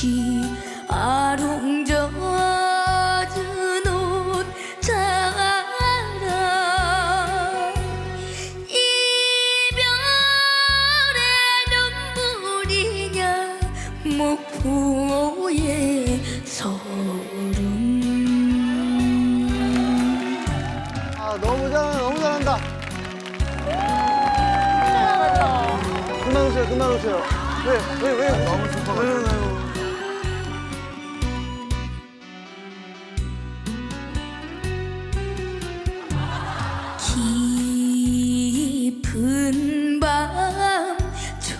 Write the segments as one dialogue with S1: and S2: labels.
S1: 꽃이
S2: 아롱젖은 옷자라. 이별의 눈물이냐? 목포의 서름 아, 너무 잘 너무 잘한다. 왜왜왜?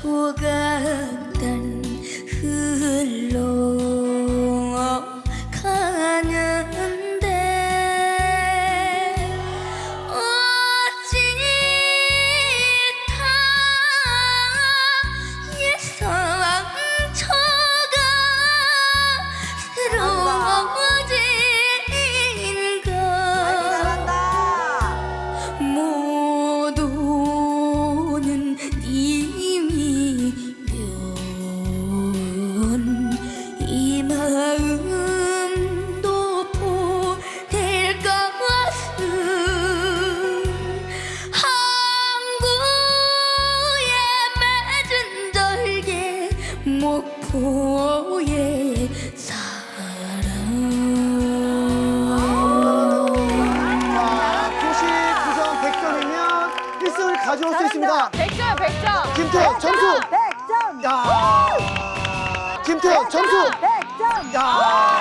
S2: 我等等 목포의 사랑
S1: 자, 표시 9점 100점이면 1승을 가져올 수 있습니다.
S3: 100점, 100점.
S1: 김태현 점수!
S4: 100점!
S1: 야! 김태현 점수!
S4: 100점!
S1: 야!